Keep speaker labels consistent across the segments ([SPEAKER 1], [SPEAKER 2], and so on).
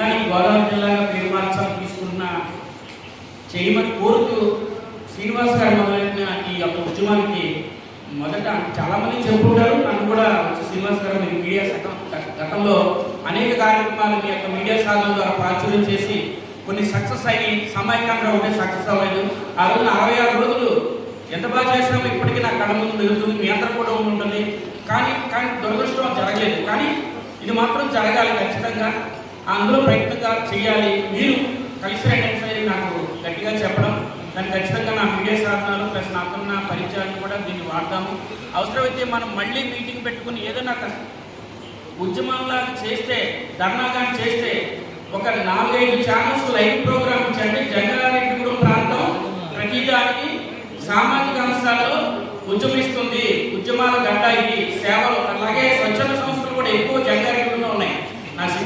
[SPEAKER 1] జిల్లాని గోదావరి జిల్లాగా పేరు మార్చాలని తీసుకున్న చేయమని కోరుతూ శ్రీనివాస్ గారు మొదలైన ఈ యొక్క ఉద్యమానికి మొదట చాలామంది చెప్పుకుంటారు నన్ను కూడా శ్రీనివాస్ గారు మీరు మీడియా గతంలో అనేక కార్యక్రమాలు మీ యొక్క మీడియా సాధన ద్వారా ప్రాచుర్యం చేసి కొన్ని సక్సెస్ అయ్యి సమైక్యంగా ఉంటే సక్సెస్ అవ్వలేదు. ఆ రోజున అరవై ఆరు రోజులు ఎంత బాగా చేసినామో ఇప్పటికీ నా కళ్ళ ముందు మెదులుతుంది మీ అందరూ కూడా ఉంటుంది. కానీ కానీ దురదృష్టం జరగలేదు. కానీ ఇది మాత్రం జరగాలి ఖచ్చితంగా. అందులో ప్రయత్నంగా చేయాలి. మీరు కలిసి రండి సరే నాకు గట్టిగా చెప్పడం. దాన్ని ఖచ్చితంగా నా మీడియా సాధనాలు ప్లస్ నాకున్న పరిచయాలు కూడా దీన్ని వాడదాము. అవసరమైతే మనం మళ్ళీ మీటింగ్ పెట్టుకుని ఏదైనా ఉద్యమంలా చేస్తే ధర్నా కానీ చేస్తే ఒక నాలుగైదు ఛానల్స్ లైవ్ ప్రోగ్రామ్ ఇచ్చండి జంగారెడ్డిగూడెం ప్రాంతం ప్రతిదానికి సామాజిక అంశాల్లో ఉద్యమిస్తుంది. ఉద్యమాల గడ్డ ఇది సేవలు అలాగే స్వచ్ఛంద సంస్థలు కూడా ఎక్కువ జంగారెడ్డిగూడెంలో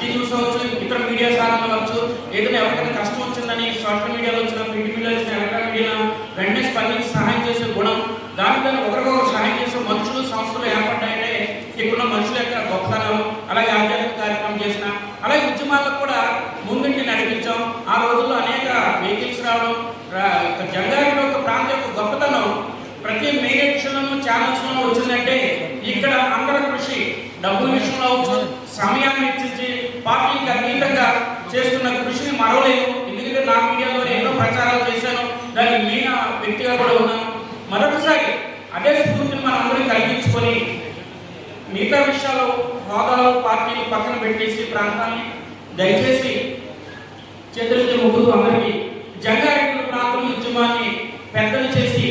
[SPEAKER 1] ఇది నా ఇతర మీడియా ఛానల్ అవచ్చు ఏదైనా ఎవరికైనా కష్టం వచ్చిందని సోషల్ మీడియాలో వచ్చిన ప్రింట్ మీడియాలో వచ్చిన ఎలక్ట్రానిక్ మీడియా వెంటనే స్పందించి సహాయం చేసే గుణం. దానిపైన ఒకరికొకరు సహాయం చేసే మనుషులు సంస్థలు ఏర్పడ్డాయంటే ఇక్కడున్న మనుషుల యొక్క గొప్పతనం అలాగే ఆధ్యాత్మిక కార్యక్రమం చేసిన అలాగే ఉద్యమాలకు కూడా ముందుండి నడిపించాం. ఆ రోజుల్లో అనేక వెహికల్స్ రావడం రా- ఒక జంగారెడ్డి ప్రాంతం యొక్క గొప్పతనం ప్రతి మేయక్షన్లను ఛానల్స్లోనూ వచ్చిందంటే ఇక్కడ అందరి కృషి డబ్బుల విషయంలో అవచ్చు సమయాన్ని ఇచ్చింది. పార్టీకి అతీతంగా చేస్తున్న కృషిని మరవలేదు ఎందుకంటే నా మీడియాలో ఎన్నో ప్రచారాలు చేశాను. దానికి మెయిన్ వ్యక్తిగా కూడా ఉన్నాను. మరొకసారి అదే స్ఫూర్తిని మనం అందరం కలిగించుకొని మిగతా విషయాలు హోదాలు పార్టీని పక్కన పెట్టేసి ప్రాంతాన్ని దయచేసి చేతులెత్తి ముగ్గురు అందరికీ జంగారెడ్డి ప్రాంతం ఉద్యమాన్ని పెద్దలు చేసి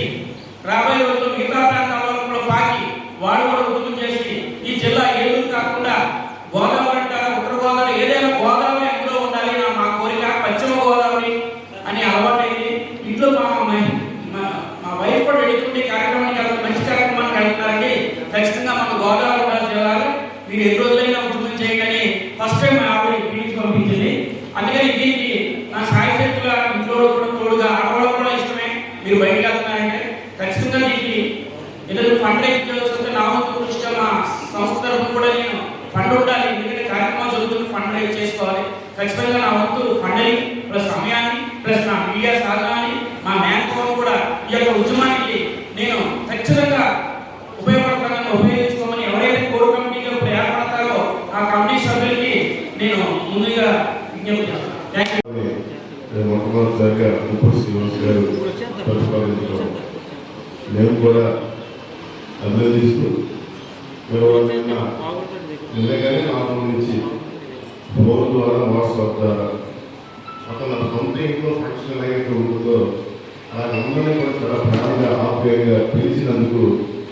[SPEAKER 1] రాబోయే రోజుల్లో మిగతా ప్రాంతాల్లో కూడా పాకి వాడు కూడా ఉద్యమం చేసి ఈ జిల్లా ఏలూరు కాకుండా గోదావరి అంటారా ఉత్తర గోదావరి ఏదైనా గోదావరి అందులో ఉండాలి నా మా కోరిక పశ్చిమ గోదావరి అని అలవాటైంది ఇంట్లో మా మై- మా- మా వైఫ్ కూడా ఎటువంటి కార్యక్రమానికి వెళ్తారు మంచి కార్యక్రమానికి వెళ్తున్నారండి ఖచ్చితంగా మన గోదావరి జిల్లాలో మీరు ఎన్ని రోజులైనా ఉద్యమం చేయగానే ఫస్ట్ టైం మా ఆవిడ పిలిచి పంపించింది. అందుకని దీనికి నా సాయి శక్తుల ఇంట్లో కూడా తోడుగా ఆడవాళ్ళు కూడా ఇష్టమే. మీరు బయటకు వెళ్తున్నారంటే ఖచ్చితంగా దీనికి ఇద్దరు ఫండ్ రైజ్ చేస్తే నా వంతు కృషిగా మా సంస్థ తరఫున కూడా నేను ఫండ్ ఉండాలి. ఎందుకంటే కార్యక్రమాలు జరుగుతుంది ఫండ్ రైజ్ చేసుకోవాలి. ఖచ్చితంగా నా వంతు ఫండ్ అయ్యి సమయాన్ని ప్లస్ నా మీడియా సాధనాన్ని మా మ్యాన్ పవర్ కూడా ఈ యొక్క ఉద్యమానికి నేను ఖచ్చితంగా ఉపయోగపడతానని ఉపయోగించుకోమని ఎవరైతే కోర్ కమిటీగా ఇప్పుడు ఏర్పడతారో ఆ కమిటీ సభ్యులకి నేను ముందుగా విజ్ఞప్తి చేస్తాను థ్యాంక్ యూ
[SPEAKER 2] మొట్టమొదటిసారిగా ముప్పటి శ్రీనివాస్ గారు ప్రతిపాదించడం మేము కూడా అభినందిస్తూ మీరు నిన్న నిన్నగానే నాకు నుంచి ఫోన్ ద్వారా వాట్సాప్ ద్వారా అతను సొంత ఫంక్షన్ ఎలాగైతే ఉంటుందో అలా అందరినీ కూడా చాలా ప్రేమగా ఆప్యాయంగా పిలిచినందుకు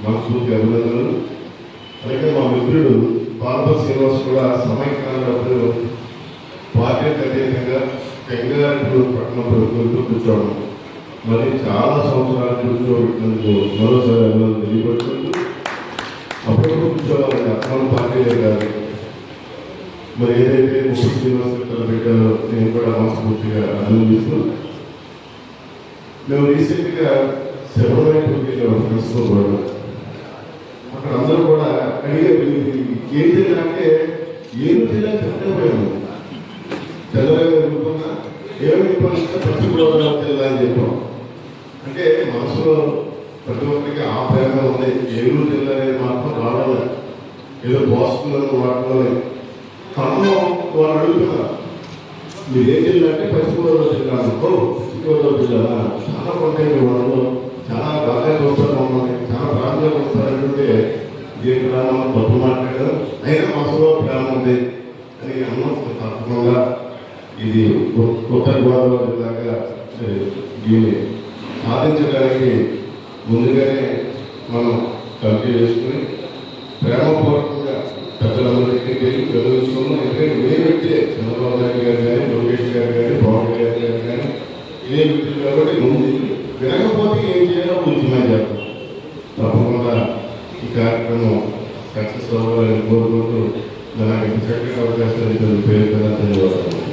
[SPEAKER 2] మనస్ఫూర్తి అభినందనలు. అలాగే మా మిత్రుడు పార్వ శ్రీనివాస్ కూడా సమైక్యాలప్పుడు పార్టీ అతీతంగా తెంగారెడ్డి పట్టణం ప్రభుత్వంతో కూర్చోవడం. మరి చాలా సంవత్సరాలు కూర్చోబెట్టినందుకు మరోసారి అభినందనలు తెలియబడుతుంది అప్పుడు కూర్చోవాలని అర్థం పార్టీలే కాదు. మరి ఏదైతే ముప్పై శ్రీనివాస్ గారు పెట్టారో నేను కూడా మనస్ఫూర్తిగా అభినందిస్తూ మేము రీసెంట్గా శబరిమల వెళ్ళాము ఫ్రెండ్స్తో కూడా అక్కడ అందరూ కూడా అడిగారు "ఇది ఏం చేయాలంటే ఏం తెలియదు చెప్పలేకపోయాము. చంద్రబాబు అనుకున్నా ఏమి చెప్పాలంటే పశ్చిమ గోదావరి జిల్లా అని చెప్పాం అంటే మనసులో ప్రతి ఒక్కరికి ఆ ప్రేమ ఉంది. ఏలూరు జిల్లా అనేది మాత్రం రావాలి ఏదో బాసుకున్నది వాడుకోవాలి తనలో వాళ్ళు అడుగుతున్నారు మీరు ఏ జిల్లా అంటే పశ్చిమ గోదావరి జిల్లా అనుకో పశ్చిమ గోదావరి జిల్లా చాలా ఉంటాయి వాళ్ళు చాలా బాగా చూస్తారు మమ్మల్ని. చాలా ప్రాంతంగా వస్తారంటే దీని మనం తప్పు మాట్లాడారు. అయినా మనసులో ప్రేమ ఉంది. అని అన్నం తప్పకుండా ఇది కొత్త గోదావరి జిల్లాగా దీన్ని సాధించడానికి ముందుగానే మనం కమిటీ చేసుకుని ప్రేమపూర్వకంగా పెద్దలందరికీ వెళ్ళి చదివించుకున్నాం ఎందుకంటే మేము పెట్టే చంద్రబాబు నాయుడు గారు కానీ లోకేష్ గారు కానీ పవన్ కళ్యాణ్ గారు కానీ ఇదే వ్యక్తులు కాబట్టి ముందు వినకపోతే ఏం చేయాలో ఉద్యమం చేస్తాం తప్పకుండా ఈ కార్యక్రమం సక్సెస్ అవ్వాలని కోరుకుంటూ నాకు చక్కటి అవకాశాలు పేరు కదా ధన్యవాదాలు.